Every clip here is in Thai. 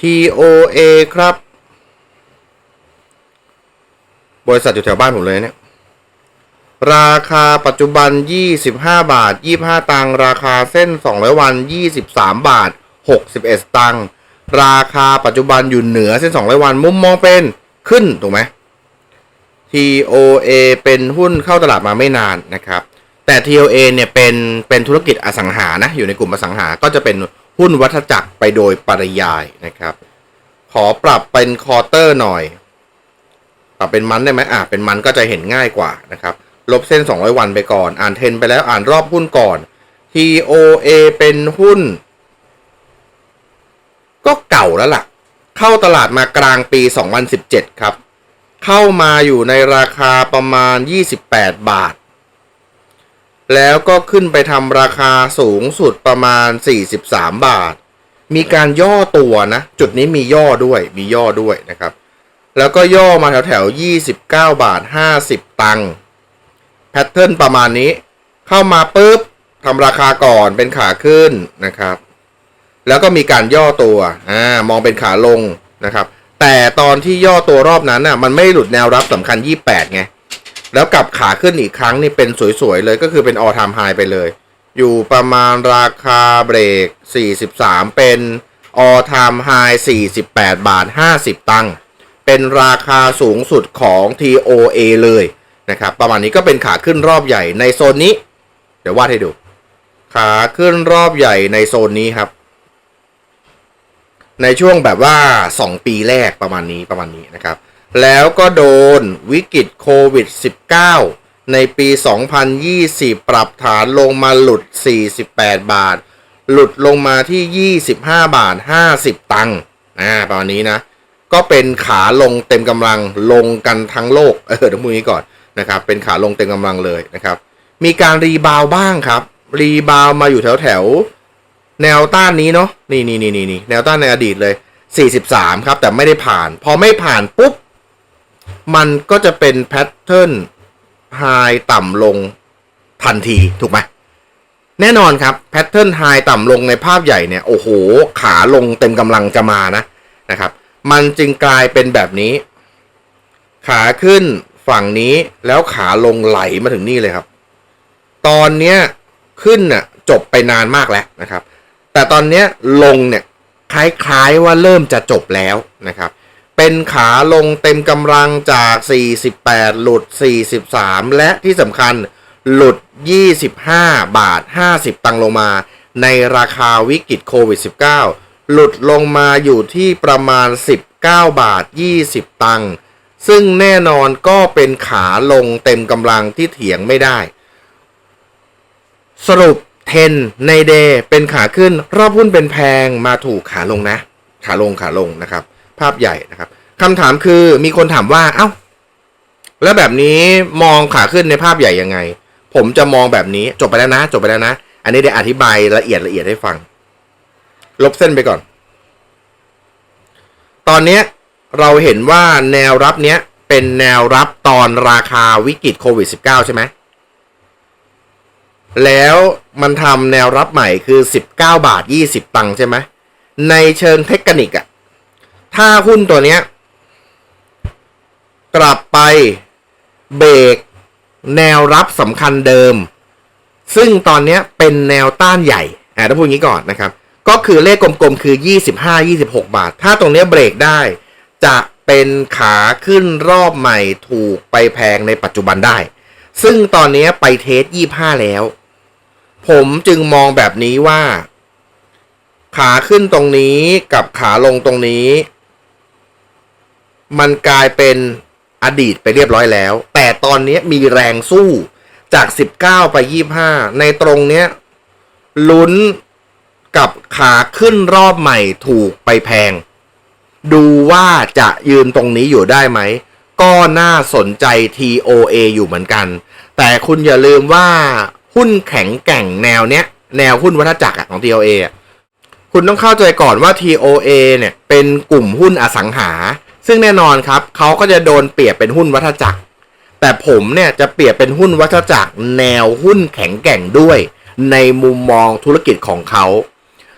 TOA ครับ บริษัทอยู่แถวบ้านผมเลยเนี่ย ราคาปัจจุบัน 25 บาท 25 ตังค์ ราคาเส้น 200 วัน 23 บาท 61 ตังค์ ราคาปัจจุบันอยู่เหนือเส้น 200 วัน มุมมองเป็นขึ้น ถูกไหม TOA เป็นหุ้นเข้าตลาดมาไม่นานนะครับ แต่ TOA เนี่ยเป็นเป็นธุรกิจอสังหานะ อยู่ในกลุ่มอสังหา ก็จะเป็น หุ้นวัฏจักรไปโดยปริยายนะครับ ขอปรับเป็นคอร์เตอร์หน่อย ปรับเป็นมันได้ไหมอะเป็นมันก็จะเห็นง่ายกว่านะครับ ลบเส้น 200 วันไปก่อน อ่านเทนไปแล้วอ่านรอบหุ้นก่อน TOA เป็นหุ้น ก็เก่าแล้วล่ะ เข้าตลาดมากลางปี 2017 ครับ เข้ามาอยู่ในราคาประมาณ 28 บาท แล้วก็ขึ้นไปทำราคาสูงสุดประมาณ 43 บาท มีการย่อตัวนะ จุดนี้มีย่อด้วยมีย่อด้วยนะครับ แล้วก็ย่อมาแถวแถวๆ29 บาท 50 ตังค์แพทเทิร์นประมาณนี้ เข้ามาปุ๊บทำราคาก่อนเป็นขาขึ้นนะครับ แล้วก็มีการย่อตัวอ่ามองเป็นขาลงนะครับ แต่ตอนที่ย่อตัวรอบนั้นน่ะมันไม่หลุดแนวรับสำคัญ 28ไง แล้วกลับขาขึ้นอีกครั้งนี่เป็นสวยๆเลยก็คือเป็น all time high ไปเลย อยู่ประมาณราคาเบรก 43 เป็น all time high 48 บาท 50 ตังค์เป็นราคาสูงสุดของ TOA เลยนะครับ ประมาณนี้ก็เป็นขาขึ้นรอบใหญ่ในโซนนี้ เดี๋ยววาดให้ดู ขาขึ้นรอบใหญ่ในโซนนี้ครับ ในช่วงแบบว่า 2 ปีแรกประมาณนี้ประมาณนี้นะครับ แล้วก็โดนวิกฤตโควิด -19 ในปี 2020 ปรับฐานลงมาหลุด 48 บาท หลุดลงมาที่ 25 บาท 50 ตังค์อ่าประมาณนี้นะ ก็เป็นขาลงเต็มกำลังลงกันทั้งโลก เออต้องพูดนี้ก่อนนะครับ เป็นขาลงเต็มกำลังเลยนะครับ มีการรีบาวบ้างครับ รีบาวมาอยู่แถวแถวแนวต้านนี้เนาะนี่นี่นี่นี่นี่แนวต้านในอดีตเลย 43 ครับ แต่ไม่ได้ผ่าน พอไม่ผ่านปุ๊บ มันก็จะเป็นแพทเทิร์นไฮต่ำลงทันทีถูกไหมแน่นอนครับแพทเทิร์นไฮต่ำลงในภาพใหญ่เนี่ย โอ้โห ขาลงเต็มกำลังจะมานะนะครับ มันจึงกลายเป็นแบบนี้ ขาขึ้นฝั่งนี้แล้วขาลงไหลมาถึงนี่เลยครับ ตอนเนี้ยขึ้นน่ะจบไปนานมากแล้วนะครับ แต่ตอนเนี้ยลงเนี่ยคล้ายๆว่าเริ่มจะจบแล้วนะครับ เป็นขาลงเต็มกำลังจาก 48 หลุด 43 และที่สำคัญหลุด 25 บาท 50 ตังลงมา ในราคาวิกฤตโควิด -19 หลุดลงมาอยู่ที่ประมาณ 19 บาท 20 ตังค์ซึ่งแน่นอนก็เป็นขาลงเต็มกำลังที่เถียงไม่ได้ สรุปเทนในเดย์เป็นขาขึ้น รอบหุ้นเป็นแพงมาถูกขาลงนะ ขาลงขาลงนะครับ ภาพใหญ่นะครับคำถามคือมีคนถามว่า เอ้า แล้วแบบนี้มองขาขึ้นในภาพใหญ่ยังไง ผมจะมองแบบนี้จบไปแล้วนะ จบไปแล้วนะ อันนี้เดี๋ยวอธิบายละเอียดละเอียดให้ฟัง ลบเส้นไปก่อน ตอนนี้เราเห็นว่าแนวรับเนี้ยเป็นแนวรับตอนราคาวิกฤตโควิด -19 ใช่ไหม แล้วมันทำแนวรับใหม่คือ 19 บาท 20 ตังค์ใช่ไหม ในเชิงเทคนิคอะ ถ้าหุ้นตัวเนี้ย กลับไปเบรกแนวรับสำคัญเดิม ซึ่งตอนนี้เป็นแนวต้านใหญ่อ่าต้องพูดงนี้ก่อนนะครับ ก็คือเลขกลมๆ คือ 25-26 บาท ถ้าตรงนี้เบรกได้ จะเป็นขาขึ้นรอบใหม่ถูกไปแพงในปัจจุบันได้ ซึ่งตอนนี้ไปเทส 25 แล้ว ผมจึงมองแบบนี้ว่า ขาขึ้นตรงนี้กับขาลงตรงนี้ มันกลายเป็นอดีตไปเรียบร้อยแล้ว แต่ตอนนี้มีแรงสู้จาก 19 ไป 25 ในตรงเนี้ยลุ้นกับขาขึ้นรอบใหม่ถูกไปแพง ดูว่าจะยืนตรงนี้อยู่ได้ไหม ก็น่าสนใจ TOA อยู่เหมือนกัน แต่คุณอย่าลืมว่าหุ้นแข็งแกร่งแนวเนี้ย แนวหุ้นวัฏจักรอะของ TOA อะคุณต้องเข้าใจก่อนว่า TOA เนี่ยเป็นกลุ่มหุ้นอสังหา ซึ่งแน่นอนครับเขาก็จะโดนเปรียบเป็นหุ้นวัฏจักร แต่ผมเนี่ยจะเปรียบเป็นหุ้นวัฏจักรแนวหุ้นแข็งแกร่งด้วย ในมุมมองธุรกิจของเขา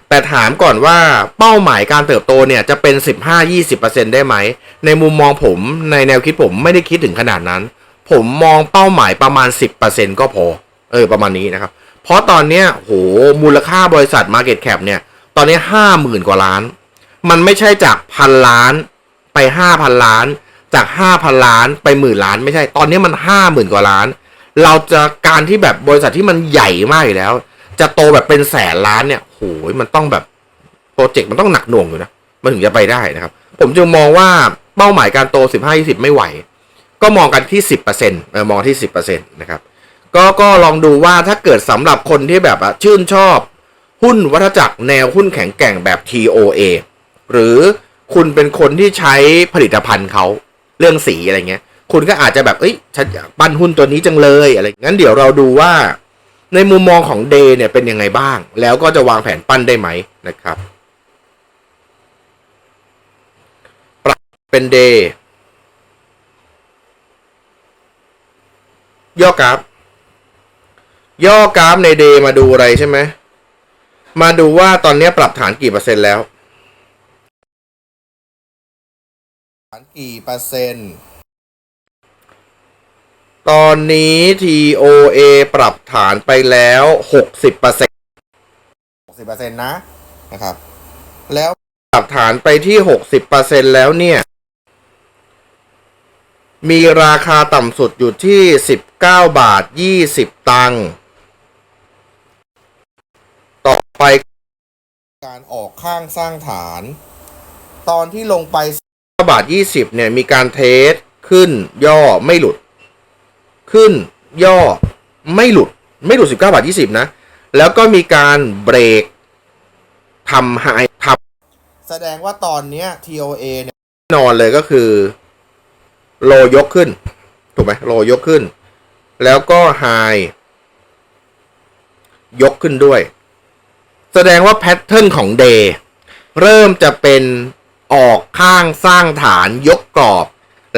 แต่ถามก่อนว่าเป้าหมายการเติบโตเนี่ยจะเป็น 15-20%ได้ไหม ในมุมมองผมในแนวคิดผมไม่ได้คิดถึงขนาดนั้น ผมมองเป้าหมายประมาณ 10%ก็พอ เออประมาณนี้นะครับ เพราะตอนเนี้ยโหมูลค่าบริษัท Market Cap เนี่ยตอนนี้ 50,000 กว่าล้าน มันไม่ใช่จากพันล้าน ไป5,000ล้าน จาก5,000ล้านไปหมื่นล้านไม่ใช่ ตอนนี้มัน50,000กว่าล้าน เราจะการที่แบบบริษัทที่มันใหญ่มากอยู่แล้ว จะโตแบบเป็นแสนล้านเนี่ยโหยมันต้องแบบโปรเจกต์มันต้องหนักหน่วงอยู่นะ มันถึงจะไปได้นะครับ ผมจึงมองว่าเป้าหมายการโต 15-20 ไม่ไหว ก็มองกันที่ 10%เออมองที่ 10%นะครับก็ก็ลองดูว่าถ้าเกิดสำหรับคนที่แบบอะชื่นชอบ หุ้นวัฏจักรแนวหุ้นแข็งแกร่งแบบ TOA หรือ คุณเป็นคนที่ใช้ผลิตภัณฑ์เขาเรื่องสีอะไรเงี้ย คุณก็อาจจะแบบเอ้ยฉันอยากปั้นหุ้นตัวนี้จังเลยอะไรงั้นเดี๋ยวเราดูว่า ในมุมมองของเดย์เนี่ยเป็นยังไงบ้าง แล้วก็จะวางแผนปั้นได้ไหมนะครับปรับเป็นเดย์ย่อกราฟย่อกราฟในเดย์มาดูอะไรใช่ไหมมาดูว่าตอนนี้ปรับฐานกี่เปอร์เซ็นต์แล้ว กี่เปอร์เซ็นต์ ตอนนี้ TOA ปรับฐานไปแล้วหกสิบเปอร์เซ็นต์หกสิบเปอร์เซ็นต์นะนะครับ แล้วปรับฐานไปที่หกสิบเปอร์เซ็นต์แล้วเนี่ย มีราคาต่ำสุดอยู่ที่สิบเก้าบาทยี่สิบตังค์ต่อไปการออกข้างสร้างฐาน ตอนที่ลงไป9 บาท 20เนี่ยมีการเทสขึ้นย่อไม่หลุด ขึ้นย่อไม่หลุด ไม่หลุด 19บาท 20 นะ แล้วก็มีการเบรกทำไฮทำแสดงว่าตอนเนี้ย TOA เนี่ยแน่นอนเลยก็คือ โลยกขึ้น ถูกไหมโลยกขึ้น แล้วก็ไฮยกขึ้นด้วย แสดงว่าแพทเทิร์นของเดย์เริ่มจะเป็น ออกข้างสร้างฐานยกกรอบ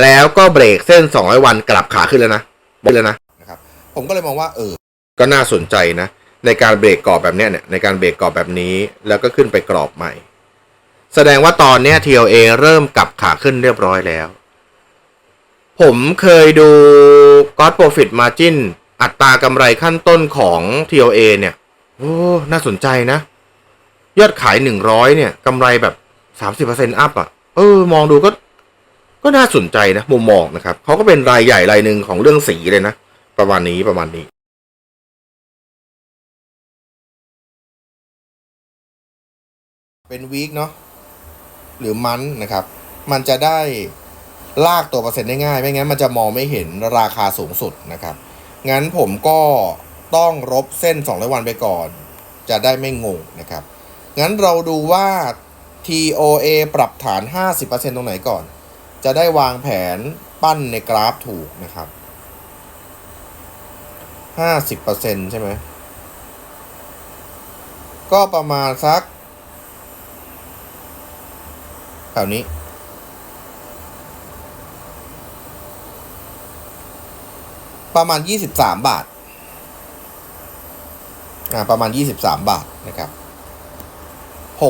แล้วก็เบรกเส้น 200 วันกลับขาขึ้นแล้วนะขึ้นแล้วนะนะครับ ผมก็เลยมองว่าเออ ก็น่าสนใจนะ ในการเบรกกรอบแบบเนี้ยเนี่ยในการเบรกกรอบแบบนี้ แล้วก็ขึ้นไปกรอบใหม่ แสดงว่าตอนเนี้ย TLA เริ่มกลับขาขึ้นเรียบร้อยแล้ว ผมเคยดู God Profit Margin อัตรากำไรขั้นต้นของ TLA เนี่ย โอ้ น่าสนใจนะ ยอดขายหนึ่งร้อยเนี่ยกำไรแบบ สามสิบเปอร์เซ็นต์อัพอะ เออ มองดูก็ ก็น่าสนใจนะ มุมมองนะครับ เขาก็เป็นรายใหญ่รายหนึ่งของเรื่องสีเลยนะ ประมาณนี้ประมาณนี้เป็นวีคเนาะหรือมันนะครับ มันจะได้ลากตัวเปอร์เซ็นต์ได้ง่าย ไม่งั้นมันจะมองไม่เห็นราคาสูงสุดนะครับ งั้นผมก็ต้องรบเส้น200วันไปก่อน จะได้ไม่งงนะครับ งั้นเราดูว่า TOA ปรับฐาน 50%ตรงไหนก่อน จะได้วางแผนปั้นในกราฟถูกนะครับ 50%ใช่ไหม ก็ประมาณสักแถวนี้ประมาณ 23 บาท อ่า ประมาณ 23 บาท นะครับ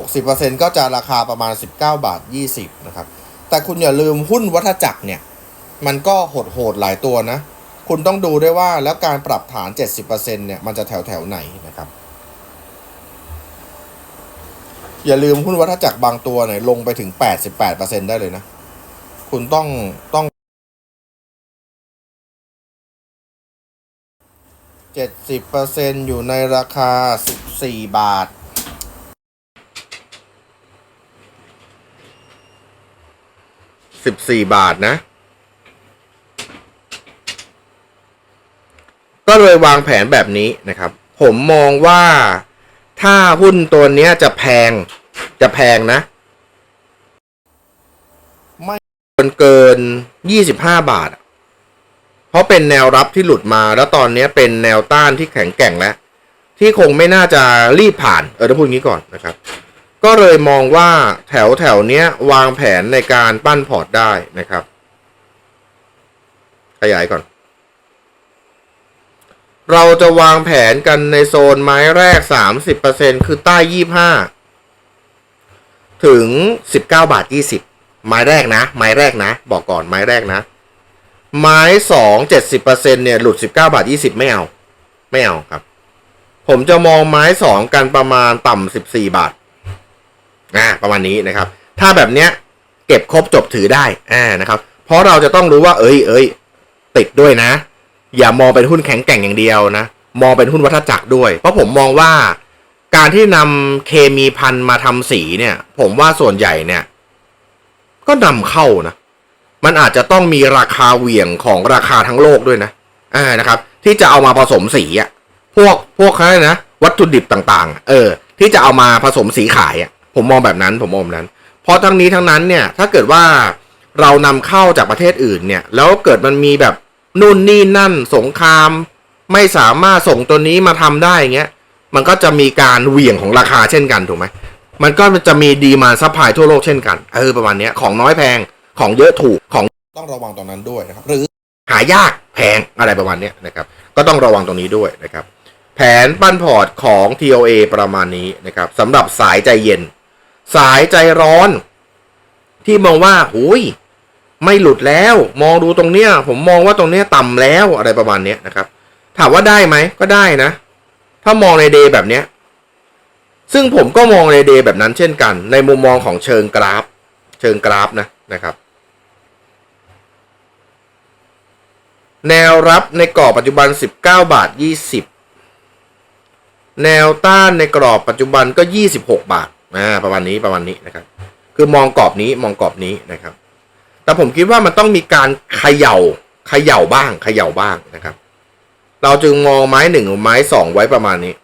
60%ก็จะราคาประมาณ 19 บาท 20 นะครับ แต่คุณอย่าลืมหุ้นวัฏจักรเนี่ย มันก็โหดโหดๆหลายตัวนะ คุณต้องดูด้วยว่าแล้วการปรับฐาน 70%เนี่ย มันจะแถวแถวไหนนะครับ อย่าลืมหุ้นวัฏจักรบางตัวเนี่ยลงไปถึง 88%ได้เลยนะ คุณต้องต้อง70%อยู่ในราคา 14 บาท 14บสี่บาทนะ ก็เลยวางแผนแบบนี้นะครับ ผมมองว่าถ้าหุ้นตัวนี้จะแพงจะแพงนะ ไม่เกินเกิน25บาท เพราะเป็นแนวรับที่หลุดมาแล้วตอนนี้เป็นแนวต้านที่แข็งแกร่งแล้ว ที่คงไม่น่าจะรีบผ่าน เออต้องพูดงี้ก่อนนะครับ ก็เลยมองว่าแถวแถวเนี้ยวางแผนในการปั้นพอร์ตได้นะครับ ขยายก่อน เราจะวางแผนกันในโซนไม้แรก 30%คือใต้ 25 ถึง 19 บาท 20 ไม้แรกนะ ไม้แรกนะ บอกก่อนไม้แรกนะ ไม้สองเจ็ดสิบเปอร์เซ็นเนี่ย หลุด 19 บาท 20 ไม่เอา ไม่เอาครับ ผมจะมองไม้สองกันประมาณต่ำ14 บาท อ่าประมาณนี้นะครับ ถ้าแบบเนี้ยเก็บครบจบถือได้อ่านะครับ เพราะเราจะต้องรู้ว่าเอ้ยเอ้ยติดด้วยนะ อย่ามองเป็นหุ้นแข็งแกร่งอย่างเดียวนะ มองเป็นหุ้นวัฏจักรด้วย เพราะผมมองว่าการที่นำเคมีพันมาทำสีเนี่ย ผมว่าส่วนใหญ่เนี่ย ก็นำเข้านะ มันอาจจะต้องมีราคาเหวี่ยงของราคาทั้งโลกด้วยนะอ่านะครับ ที่จะเอามาผสมสีอะพวกพวกเขาเรียกนะวัตถุดิบต่าง ๆ เออ ที่จะเอามาผสมสีขายอะ ผมมองแบบนั้นผมมองแบบนั้น เพราะทั้งนี้ทั้งนั้นเนี่ยถ้าเกิดว่าเรานำเข้าจากประเทศอื่นเนี่ยแล้วเกิดมันมีแบบนู่นนี่นั่นสงคราม ไม่สามารถส่งตัวนี้มาทำได้อย่างเงี้ยมันก็จะมีการเหวี่ยงของราคาเช่นกันถูกไหมมันก็จะมีดีมาซัพพลายทั่วโลกเช่นกันเออประมาณเนี้ยของน้อยแพงของเยอะถูกของต้องระวังตรงนั้นด้วยนะครับหรือหายากแพงอะไรประมาณเนี้ยนะครับ ก็ต้องระวังตรงนี้ด้วยนะครับ แผนปั้นพอร์ตของ TOA ประมาณนี้นะครับสำหรับสายใจเย็น สายใจร้อน ที่มองว่าหุยไม่หลุดแล้ว มองดูตรงเนี้ย ผมมองว่าตรงเนี้ยต่ำแล้วอะไรประมาณเนี้ยนะครับ ถามว่าได้ไหมก็ได้นะ ถ้ามองในเดย์แบบเนี้ย ซึ่งผมก็มองในเดย์แบบนั้นเช่นกัน ในมุมมองของเชิงกราฟ เชิงกราฟนะนะครับ แนวรับในกรอบปัจจุบัน 19 บาท 20 แนวต้านในกรอบปัจจุบันก็ 26 บาท อ่าประมาณนี้ประมาณนี้นะครับ คือมองกรอบนี้มองกรอบนี้นะครับ แต่ผมคิดว่ามันต้องมีการเขย่าเขย่าบ้างเขย่าบ้างนะครับ เราจึงมองไม้หนึ่งไม้สองไว้ประมาณนี้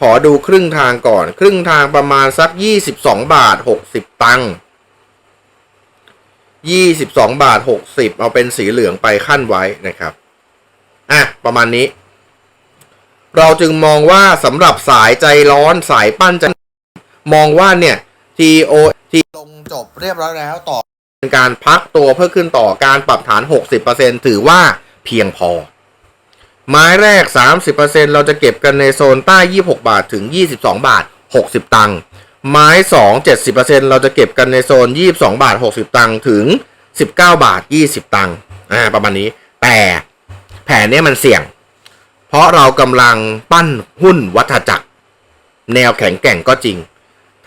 ขอดูครึ่งทางก่อน ครึ่งทางประมาณสัก22บสองบาท60ตังค์22บสองบาท60เอาเป็นสีเหลืองไปขั้นไว้นะครับ อะ ประมาณนี้ เราจึงมองว่าสำหรับสายใจร้อนสายปั้นใจมองว่าเนี่ย TO ที่ลงจบเรียบร้อยแล้วต่อเป็นการพักตัวเพื่อขึ้นต่อการปรับฐาน 60%ถือว่าเพียงพอ ไม้แรก 30%เราจะเก็บกันในโซนใต้ 26 บาทถึง 22 บาท 60 ตังค์ไม้ 2 70%เราจะเก็บกันในโซน 22 บาท 60 ตังค์ถึง 19 บาท 20 ตังค์อ่าประมาณนี้ แต่แผนนี้มันเสี่ยง ราะเรากำลังปั้นหุ้นวัฏจักร แนวแข็งแกร่งก็จริง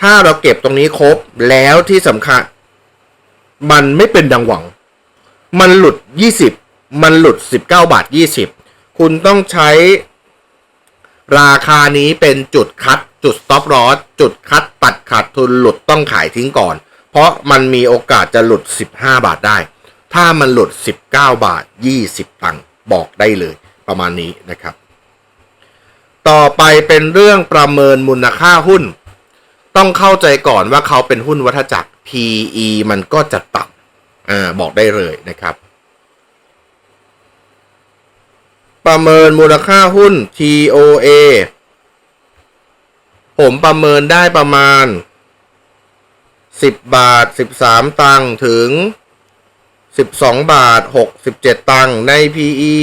ถ้าเราเก็บตรงนี้ครบแล้วที่สำคัญ มันไม่เป็นดังหวัง มันหลุด 20 มันหลุด 19 บาท 20 คุณต้องใช้ ราคานี้เป็นจุดคัด จุด stop loss จุดคัดตัดขาดทุนหลุดต้องขายทิ้งก่อน เพราะมันมีโอกาสจะหลุด 15 บาทได้ ถ้ามันหลุด 19 บาท 20 ตังค์บอกได้เลยประมาณนี้นะครับ ต่อไปเป็นเรื่องประเมินมูลค่าหุ้น ต้องเข้าใจก่อนว่าเขาเป็นหุ้นวัฏจักร PE มันก็จะต่ำอ่าบอกได้เลยนะครับ ประเมินมูลค่าหุ้น TOA ผมประเมินได้ประมาณ 10 บาท 13 ตังค์ถึง 12 บาท 67 ตังค์ใน PE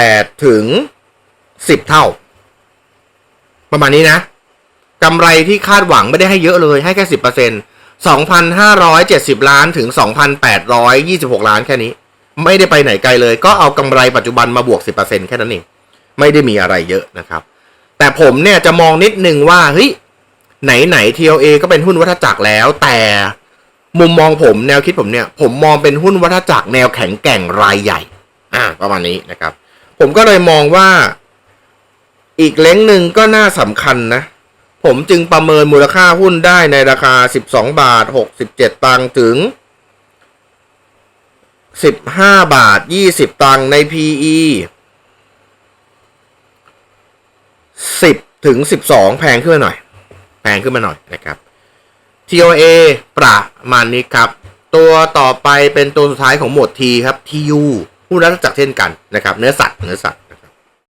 8 ถึง 10 เท่า ประมาณนี้นะกำไรที่คาดหวังไม่ได้ให้เยอะเลยให้แค่ 10% 2,570 ล้านถึง 2,826 ล้านแค่นี้ ไม่ได้ไปไหนไกลเลย ก็เอากำไรปัจจุบันมาบวก 10%แค่นั้นเองไม่ได้มีอะไรเยอะนะครับ แต่ผมเนี่ยจะมองนิดนึงว่าเฮ้ยไหนไหน TLA ก็เป็นหุ้นวัฏจักรแล้ว แต่มุมมองผมแนวคิดผมเนี่ย ผมมองเป็นหุ้นวัฏจักรแนวแข็งแกร่งรายใหญ่ อ่า ประมาณนี้นะครับ ผมก็เลยมองว่า อีกเล้งหนึ่งก็น่าสำคัญนะ ผมจึงประเมินมูลค่าหุ้นได้ในราคา 12 บาท 67 ตังค์ถึง 15 บาท 20 ตังค์ใน PE 10 ถึง 12 แพงขึ้นมาหน่อย แพงขึ้นมาหน่อยนะครับ TOA ประมาณนี้ครับ ตัวต่อไปเป็นตัวสุดท้ายของหมวด T ครับ TU หุ้นรัฐจักรเช่นกันนะครับ เนื้อสัตว์เนื้อสัตว์